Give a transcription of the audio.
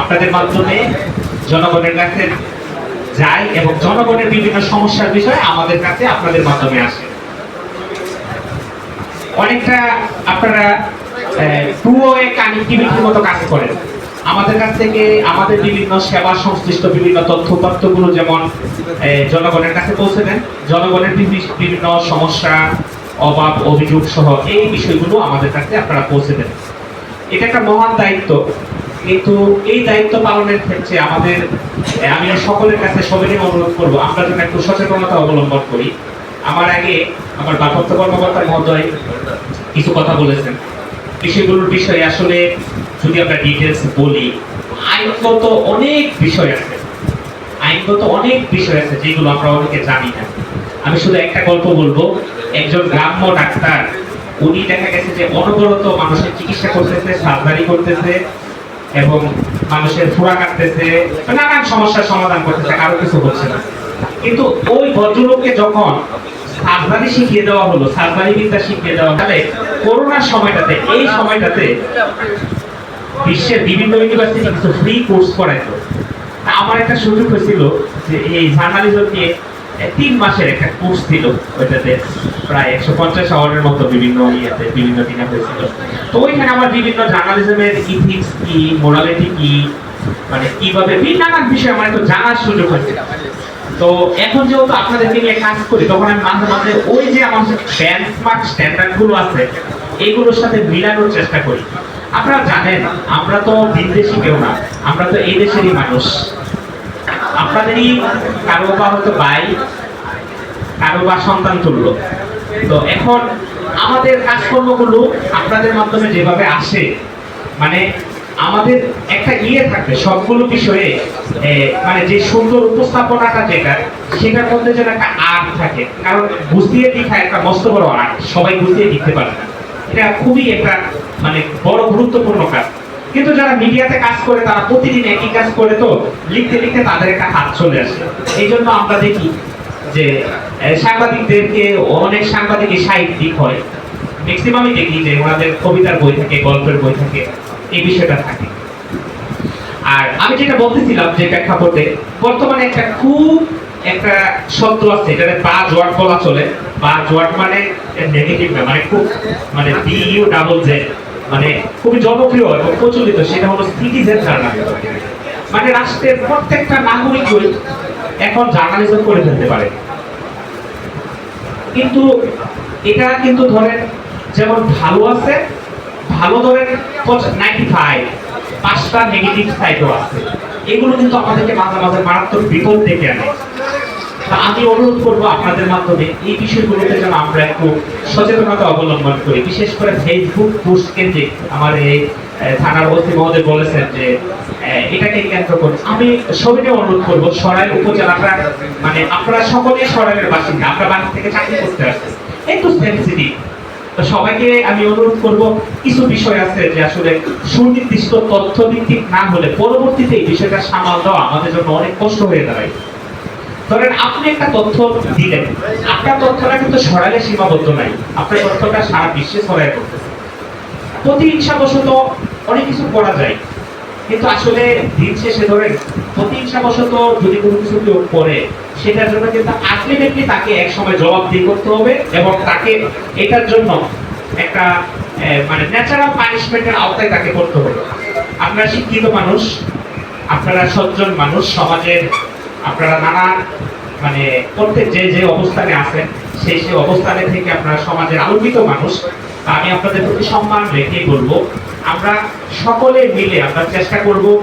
আপনাদের মাধ্যমে জনগণের কাছে যায় এবং জনগণের বিভিন্ন সমস্যার বিষয়ে আমাদের কাছে আপনাদের মাধ্যমে আসে। অনেকটা আপনারা টু ওয়ে কানেক্টিভিটির মতো কাজ করেন। আমাদের কাছ থেকে আমাদের বিভিন্ন সেবা সংশ্লিষ্ট বিভিন্ন তথ্য তথ্যগুলো যেমন জনগণের কাছে পৌঁছে দেন। জনগণের বিভিন্ন সমস্যা, অভাব, অভিযোগ সহ এই বিষয়গুলো আমাদের কাছে আপনারা পৌঁছে দেন। এটা একটা মহান দায়িত্ব। কিন্তু এই দায়িত্ব পালনের ক্ষেত্রে আমাদের, আমি সকলের কাছে সবারই অনুরোধ করব, আমরা যেন একটু সচেতনতা অবলম্বন করি। আমার আগে আমার ভারপ্রাপ্ত কর্মকর্তা মহোদয় কিছু কথা বলেছেন। বিষয়গুলোর বিষয়ে আসলে যদি আমরা ডিটেলস বলি, আইনগত অনেক বিষয় আছে। আইনগত অনেক বিষয় আছে যেগুলো আমরা অনেকে জানি না। আমি শুধু একটা গল্প বলব, একজন গ্রাম্য ডাক্তার, উনি দেখা গেছে যে অনবরত মানুষের চিকিৎসা করতেছে, সার্জারি করতেছে এবং মানুষের ফুরা কাটতেছে নানান সমস্যার সমাধান করতেছে, কারও কিছু হচ্ছে না। কিন্তু ওই ভদ্রলোককে যখন শিখিয়ে দেওয়া হলো সার্জারি বিদ্যা শিখিয়ে দেওয়া তাহলে করোনার সময়টাতে, এই সময়টাতে বিশ্বের বিভিন্ন ইউনিভার্সিটি কিছু ফ্রি কোর্স করাইতো। আমার একটা সুযোগ হয়েছিল যে এই জার্নালিজম তিন মাসের একটা কোর্স ছিল, ওইটাতে প্রায় একশো পঞ্চাশ আওয়ারের মতো বিভিন্ন ইয়েতে, বিভিন্ন দিনে হয়েছিল। তো ওইখানে আমার বিভিন্ন জার্নালিজমের ইথিক্স কি মোরালিটি কি মানে কীভাবে নানান বিষয়ে আমার একটু জানার সুযোগ হয়েছে। তো এখন যেহেতু আপনাদেরকে নিয়ে কাজ করি, তখন আমি মাঝে মাঝে ওই যে আমার বেঞ্চমার্ক স্ট্যান্ডার্ডগুলো আছে, এগুলোর সাথে মিলানোর চেষ্টা করি। আপনারা জানেন, আমরা তো বিদেশি কেউ না, আমরা তো এই দেশেরই মানুষ। আপনাদেরই কারও বা হয়তো ভাই, কারও বা সন্তান তুল্য। তো এখন আমাদের কাজকর্মগুলো আপনাদের মাধ্যমে যেভাবে আসে মানে আমাদের একটা ইয়ে থাকবে, সবগুলো বিষয়ে মানে যে সুন্দর উপস্থাপনাটা যেটা, সেটার মধ্যে যেন একটা আর্ট থাকে। কারণ বুঝিয়ে লিখা একটা মস্ত বড় আর্ট, সবাই বুঝিয়ে লিখতে পারে না। এটা খুবই একটা মানে বড় গুরুত্বপূর্ণ কাজ। কিন্তু যারা মিডিয়াতে কাজ করে, তারা প্রতিদিন একই কাজ করে তো লিখতে লিখতে তাদের একটা হাত চলে আসে। এই জন্য আমরা দেখি যে সাংবাদিকদেরকে অনেক সাংবাদিক সাহিত্যিক হয়। ম্যাক্সিমামই দেখি যে ওনাদের কবিতার বই থাকে, গল্পের বই থাকে, এই বিষয়টা থাকে। আর আমি যেটা বলতেছিলাম যে প্রেক্ষাপটে, বর্তমানে একটা খুব একটা শব্দ আছে, এটাতে বা জোয়াট বলা চলে। বা জোয়াট মানে নেগেটিভ না মানে খুব মানে বি ইউ ডাবল জেড মানে খুবই জনপ্রিয় এবং প্রচলিত, সেটা হলো সিটিজেন জার্নালিজম মানে রাষ্ট্রের প্রত্যেকটা নাগরিকই এখন জার্নালিজম করে ফেলতে পারে। কিন্তু এটা কিন্তু ধরেন, যেমন ভালো আছে, ভালো ধরেন নাইনটি ফাইভ পাঁচটা নেগেটিভ সাইডও আছে। এগুলো কিন্তু আমাদেরকে মাঝে মাঝে মারাত্মক বিপদ ডেকে আনে। তা আমি অনুরোধ করব আপনাদের মাধ্যমে এই বিষয়গুলোতে যেন আমরা একটু সচেতনতা অবলম্বন করি। বিশেষ করে ফেসবুক পোস্ট কেন্দ্রিক আমার এই থানার ওসি মহোদয় বলেছেন যে এটাকে কেন্দ্র করে আমি সবাইকে অনুরোধ করব সরাই উপজেলাটা মানে আপনারা সকলেই সরাইয়ের বাসিন্দা, আমরা বাড়ি থেকে চাকরি করতে আসছি। একটু সেন্সিটিভ সবাইকে আমি অনুরোধ করব, কিছু বিষয় আছে যে আসলে সুনির্দিষ্ট তথ্য ভিত্তিক না হলে পরবর্তীতে এই বিষয়টা সামাল দেওয়া আমাদের জন্য অনেক কষ্ট হয়ে দাঁড়ায়। ধরেন আপনি একটা তথ্য দিলেন। আপনার তথ্যটা কিন্তু সরালে সীমাবদ্ধ নাই। আপনার তথ্যটা সারা বিশ্বে ছড়ায় করতেছে প্রতিহিংসাবশত অনেক কিছু করা যায়। কিন্তু আসলে দিন শেষে ধরেন প্রতিহিংসাবশত যদি কোনো কিছু কেউ করে, সেটার জন্য কিন্তু আলটিমেটলি তাকে এক সময় জবাবদিহি করতে হবে এবং তাকে এটার জন্য একটা মানে ন্যাচারাল পানিশমেন্টের আওতায় তাকে করতে হবে। আপনারা শিক্ষিত মানুষ, আপনারা সজ্জন মানুষ, সমাজের আপনারা নানান মানে প্রত্যেক যে যে অবস্থানে আছেন, সেই সেই অবস্থানে থেকে আপনারা সমাজের আলোকিত মানুষ। আমি আপনাদের প্রতি সম্মান রেখেই বলব। আমরা সকলে মিলে আমরা চেষ্টা করব